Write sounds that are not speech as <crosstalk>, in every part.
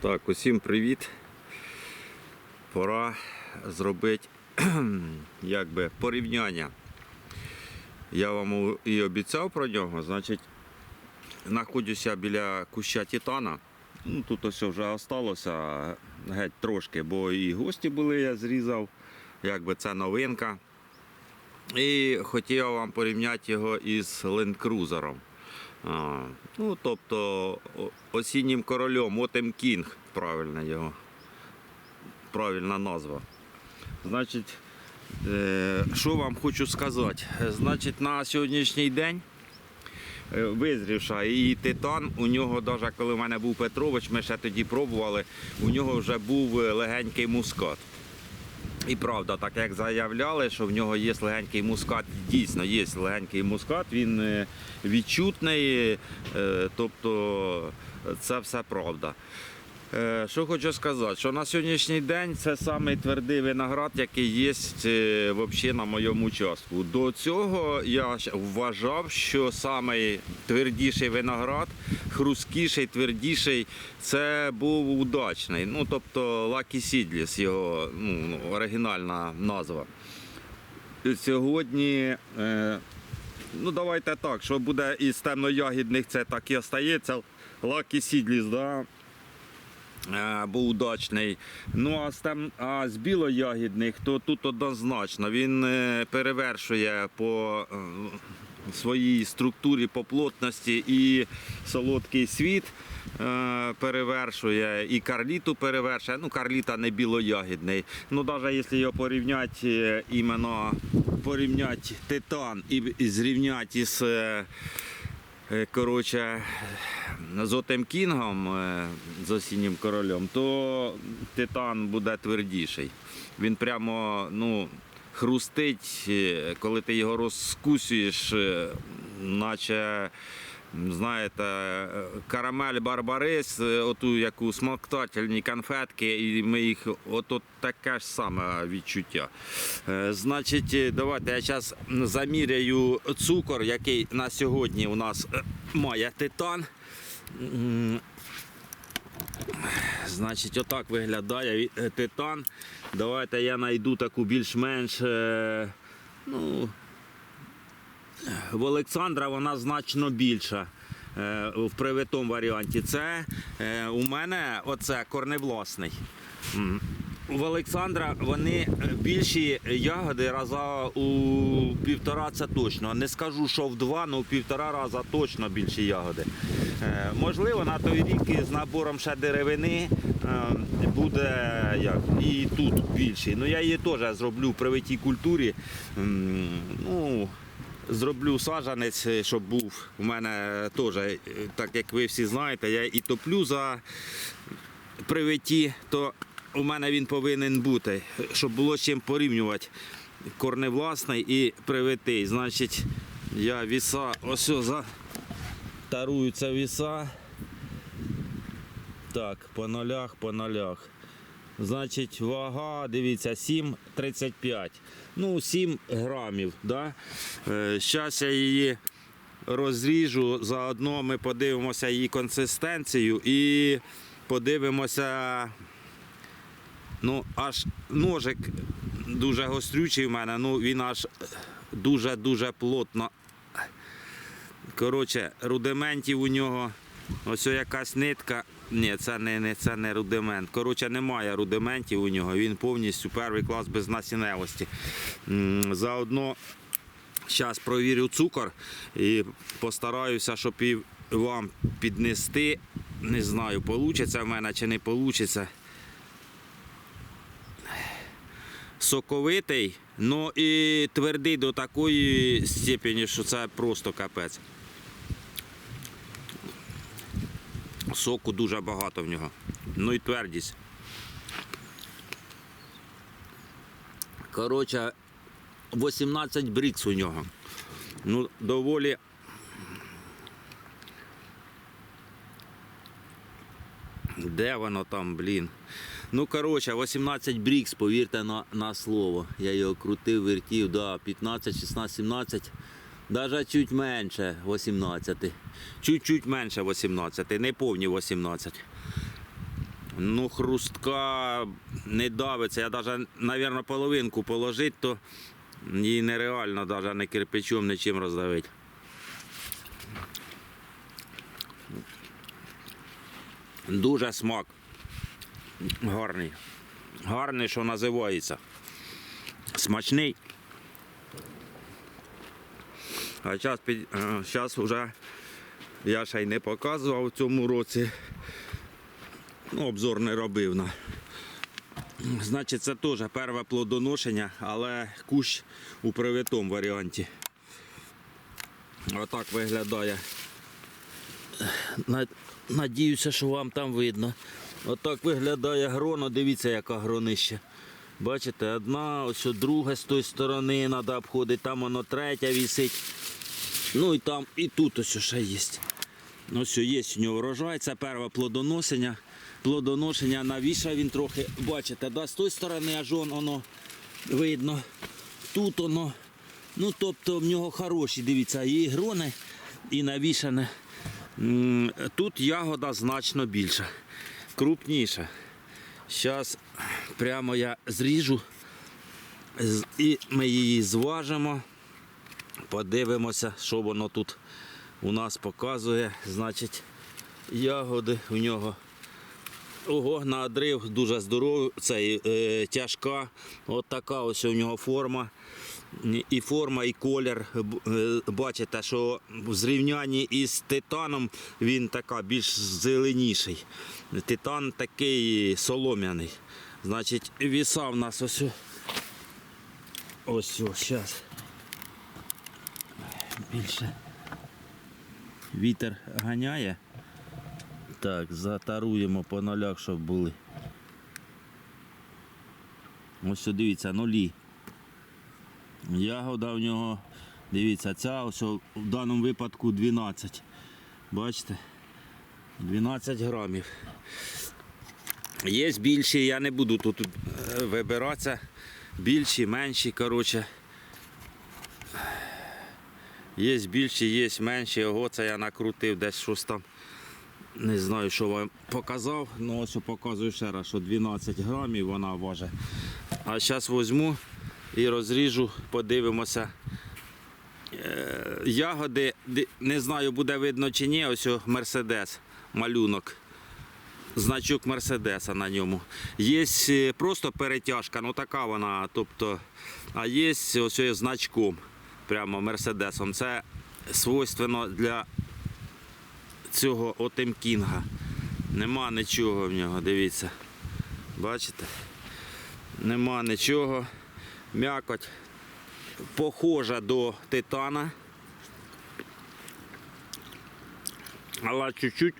Так, усім привіт. Пора зробити <clears throat> якби порівняння. Я вам і обіцяв про нього, значить, знаходжуся біля куща Титана. Ну, тут ось вже осталося геть трошки, бо і гості були, я зрізав, якби це новинка. І хотів вам порівняти його із Cruiser. Ну, тобто осіннім королем, Отем Кінг, правильно його. Правильна назва. Значить, е, що вам хочу сказати? Значить, на сьогоднішній день е, визрівша і титан, у нього, навіть коли в мене був Петрович, ми ще тоді пробували, у нього вже був е, легенький мускат. І правда, так як заявляли, що в нього є легенький мускат, дійсно є легенький мускат, він е, відчутний, е, тобто це все правда. Е, Що хочу сказати, що на сьогоднішній день це самий твердий виноград, який є взагалі на моєму участку. До цього я вважав, що самий твердіший виноград, хрусткіший, твердіший, це був удачний. Ну, тобто Lucky Seedless, його ну, оригінальна назва. Сьогодні, е, ну давайте так, що буде із темноягідних, це так і остається. Lucky Seedless, да? е, був удачний. Ну а з, тем, а з білоягідних, то тут однозначно він е, перевершує по е, своїй структурі, по плотності і солодкий світ. е, Перевершує і карліту перевершує. Ну, карліта не білоягідний. Ну, навіть якщо його порівняти е, іменно порівняти титан і, зрівняти із е, коротше, з Кінгом, з осіннім королем, то титан буде твердіший. Він прямо ну, хрустить, е, коли ти його розкусуєш, е, наче. Знаєте, карамель барбарис, е, оту яку смоктательні конфетки, і ми їх от, таке ж саме відчуття. Значить, давайте я зараз заміряю цукор, який на сьогодні у нас має титан. Значить, отак виглядає е, титан. Давайте я знайду таку більш-менш. е, Ну, в Олександра вона значно більша. е, В привитому варіанті. Це у мене оце корневласний. В Олександра вони більші ягоди раза у півтора це точно. Не скажу, що в два, але в півтора раза точно більші ягоди. Е, Можливо, на той рік з набором ще деревини е, буде як, і тут більший. Ну я її теж зроблю в привитій культурі. Ну, Зроблю саджанець, щоб був у мене теж, е, так як ви всі знаєте, я і топлю за привиті, то у мене він повинен бути, щоб було з чим порівнювати корневласний і привитий. Значить, я віса, ось за таруються віса. Так, по нолях, по нолях. Значить, вага, дивіться, 7,35. Ну, 7 грамів. Да? Зараз я її розріжу. Заодно ми подивимося її консистенцію і подивимося. Ну, аж ножик дуже гострючий в мене, ну він аж дуже-дуже плотно. Коротше, рудиментів у нього. Ось якась нитка. Ні, це не, не, це не рудимент. Коротше, немає рудиментів у нього. Він повністю перший клас без насінневості. Заодно зараз провірю цукор і постараюся, щоб і вам піднести. Не знаю, вийде в мене чи не вийде. Соковитий, ну і твердий до такої степені, що це просто капець. Соку дуже багато в нього. Ну і твердість. Коротше, 18 брікс у нього. Ну, доволі. Де воно там, блін? Ну, коротше, 18 брікс, повірте на, на слово. Я його крутив, вертів, да, 15, 16, 17. Даже чуть менше 18. Чуть-чуть менше 18, не повні 18. Ну, хрустка не давиться. Я навіть, мабуть, половинку положити, то її нереально навіть не кирпичом, нічим роздавити. Дуже смак. Гарний. Гарний, що називається. Смачний. А зараз, під... зараз вже я ще й не показував в цьому році. Ну, обзор не робив. На. Значить, це теж перше плодоношення, але кущ у привитому варіанті. Отак виглядає. Надіюся, що вам там видно. Отак виглядає гроно. Дивіться, яка гронища. Бачите, одна, ось друга з тої сторони треба обходити, там воно третя висить. Ну і там, і тут ось ще є. Ось є у нього врожай, це перше плодоношення. Плодоношення навішав він трохи, бачите, да, з тої сторони аж он, воно видно. Тут воно. Ну, тобто в нього хороші, дивіться, і грони, і навішане. Тут ягода значно більша, крупніша. Зараз прямо я зріжу і ми її зважимо. Подивимося, що воно тут у нас показує. Значить, ягоди у нього. Ого, на одрив дуже здоровий, цей, е, тяжка. От така ось у нього форма. І форма, і колір. Е, Бачите, що в зрівнянні із титаном він така більш зеленіший. Титан такий солом'яний. Значить, віса в нас ось. Ось, ось, зараз. Більше. Вітер ганяє. Так, затаруємо по нолях, щоб були. Ось дивіться, нулі. Ягода в нього, дивіться, ця ось в даному випадку 12. Бачите? 12 грамів. Є більші, я не буду тут е, вибиратися. Більші, менші, коротше. Є більші, є менші. Ого, це я накрутив десь щось там. Не знаю, що вам показав. Ну ось показую ще раз, що 12 грамів вона важить. А зараз візьму і розріжу, подивимося. Е, Ягоди, не знаю, буде видно чи ні, ось Мерседес, малюнок. Значок Мерседеса на ньому. Є е, просто перетяжка, ну така вона, тобто, а є ось значком, прямо Мерседесом. Це свойственно для цього Отемкінга. Нема нічого в нього, дивіться. Бачите? Нема нічого. М'якоть похожа до титана. Але чуть-чуть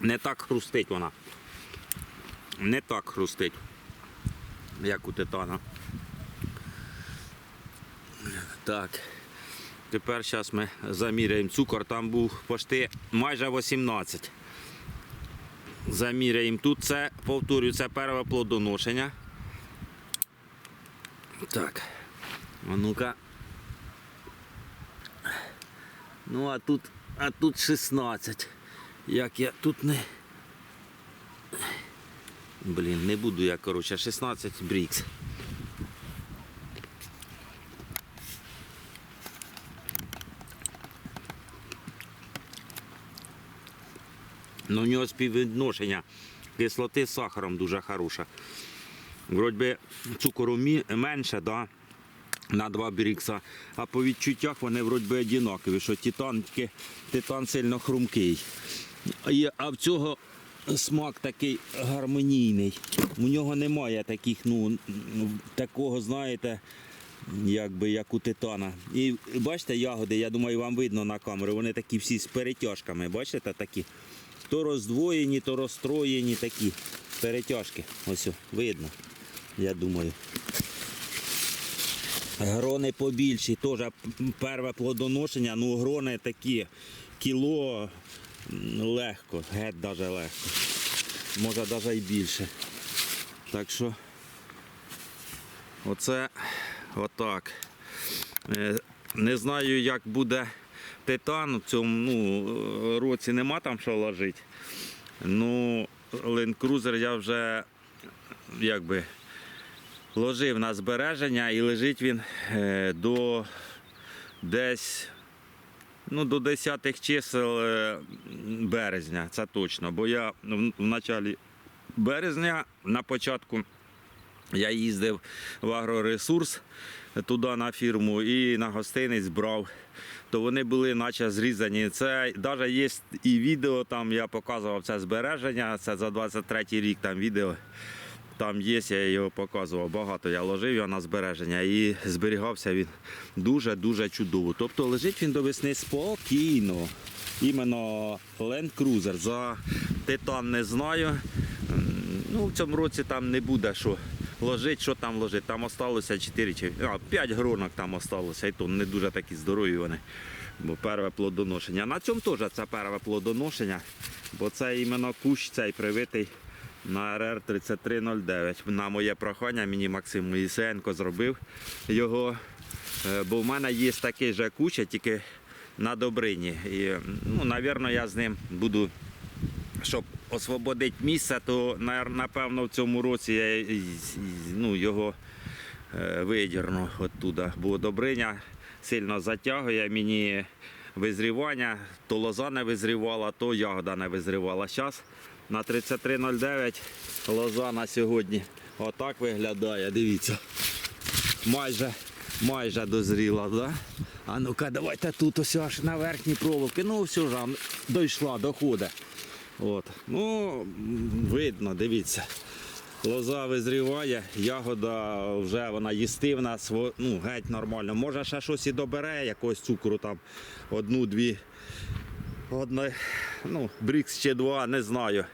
не так хрустить вона. Не так хрустить, як у титана. Так. Тепер зараз ми заміряємо цукор. Там був почти майже 18. Заміряємо тут. Це, повторюю, це перше плодоношення. Так. А ну-ка. Ну, а тут, а тут 16. Як я тут не. Блін, не буду я, коротше, 16 брікс. Ну, у нього співвідношення кислоти з сахаром дуже хороше. Вроді цукору менше, да, на 2 брікса, а по відчуттях вони вроді однакові, що титан, титан сильно хрумкий. А в цього смак такий гармонійний. У нього немає таких, ну, такого, знаєте, якби як у титана. І бачите, ягоди, я думаю, вам видно на камеру, вони такі всі з перетяжками, бачите, такі. То роздвоєні, то розстроєні такі перетяжки. Ось видно, я думаю. Грони побільші, теж перше плодоношення, ну грони такі кіло легко, геть даже легко. Може навіть і більше. Так що оце отак. Е, Не знаю, як буде титан в цьому ну, році нема там що ложити. Ну, Cruiser я вже якби ложив на збереження і лежить він е, до десь ну, до 10 чисел е, березня, це точно. Бо я в, началі березня на початку я їздив в агроресурс туди на фірму і на гостиниць брав. То вони були наче зрізані. Це навіть є і відео, там я показував це збереження, це за 23 рік там відео. Там є, я його показував, багато я ложив його на збереження і зберігався він дуже-дуже чудово. Тобто лежить він до весни спокійно. Іменно Land Cruiser. За титан не знаю. Ну, в цьому році там не буде що ложить, що там ложить. Там осталося 4 чи а, 5 гронок там осталося, і то не дуже такі здорові вони. Бо перше плодоношення. На цьому теж це перше плодоношення, бо це іменно кущ цей привитий на РР 3309. На моє прохання мені Максим Моїсеєнко зробив його. Е, Бо в мене є такий же кущ, тільки на добрині. І, ну, напевно, я з ним буду щоб освободити місце, то напевно в цьому році я ну, його е, видірну оттуда. Бо добриня сильно затягує мені визрівання, то лоза не визрівала, то ягода не визрівала. Зараз на 3309 лоза на сьогодні отак виглядає. Дивіться. Майже, майже дозріла, да? А ну-ка, давайте тут ось аж на верхній проволоки. Ну, все ж дійшла, доходить. От. Ну, видно, дивіться. Лоза визріває, ягода вже вона їстивна, ну, геть нормально. Може ще щось і добере, якогось цукру там одну-дві. Одне, ну, Брікс чи два, не знаю.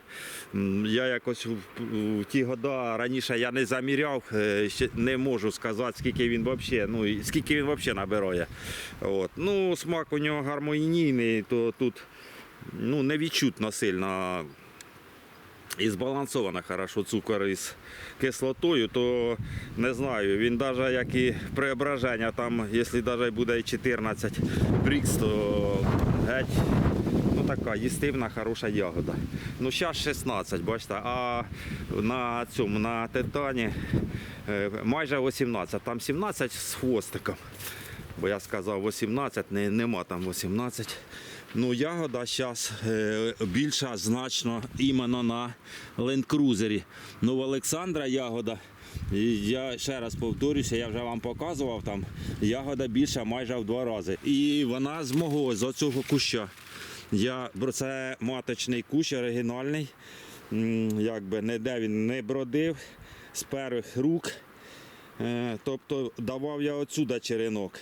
Я якось в, ті года раніше я не заміряв, е, не можу сказати, скільки він взагалі, ну, скільки він взагалі набирає. От. Ну, смак у нього гармонійний, то тут ну, не відчутно сильно і збалансовано хорошо цукор із кислотою, то не знаю, він навіть як і преображення, там, якщо навіть буде 14 брікс, то геть ну, така їстивна, хороша ягода. Ну, зараз 16, бачите, а на цьому, на титані е, майже 18, там 17 з хвостиком. Бо я сказав 18, не, нема там 18. Ну, ягода зараз більша значно іменно на ленд-крузері. Ну, в Олександра ягода, я ще раз повторюся, я вже вам показував там, ягода більша майже в два рази. І вона з мого, з оцього куща. Я, це маточний кущ оригінальний. Якби ніде він не бродив з перших рук. Е, Тобто давав я отсюда черенок.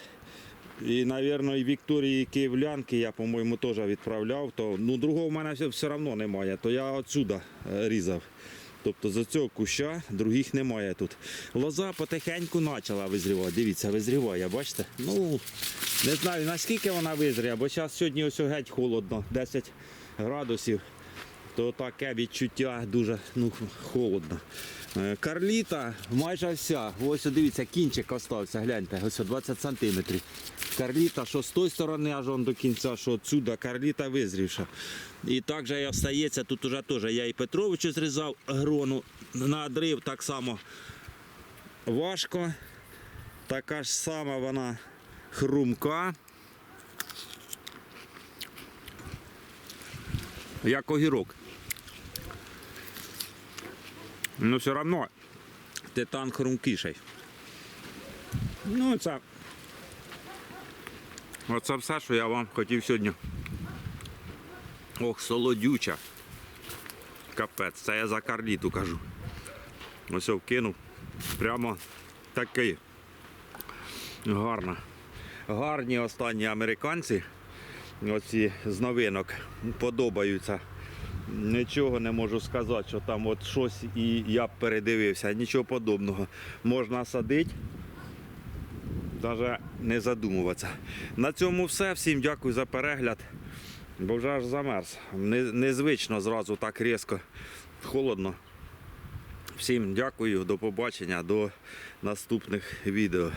І, мабуть, Вікторії Київлянки я, по-моєму, теж відправляв. То, ну, другого в мене все, одно немає, то я отсюда е, різав. Тобто з цього куща других немає тут. Лоза потихеньку почала визрівати. Дивіться, визріває, бачите? Ну, не знаю наскільки вона визріє, бо зараз сьогодні ось геть холодно, 10 градусів. То таке відчуття дуже ну, холодно. Е, Карліта майже вся. Ось дивіться, кінчик остався, гляньте, ось 20 сантиметрів. Карліта, що з тої сторони аж он до кінця, що отсюда, карліта визрівша. І так же і тут уже теж я і Петровичу зрізав грону на дрив так само важко. Така ж сама вона хрумка. Як огірок. Ну, все одно титан хрумкіший. Ну, це. Оце все, що я вам хотів сьогодні. Ох, солодюча. Капець, це я за карліту кажу. Ось я вкинув. Прямо такий. Гарно. Гарні останні американці. Оці з новинок подобаються. Нічого не можу сказати, що там от щось і я передивився. Нічого подобного. Можна садити, навіть не задумуватися. На цьому все. Всім дякую за перегляд. Бо вже аж замерз. Незвично зразу так різко холодно. Всім дякую, до побачення, до наступних відео.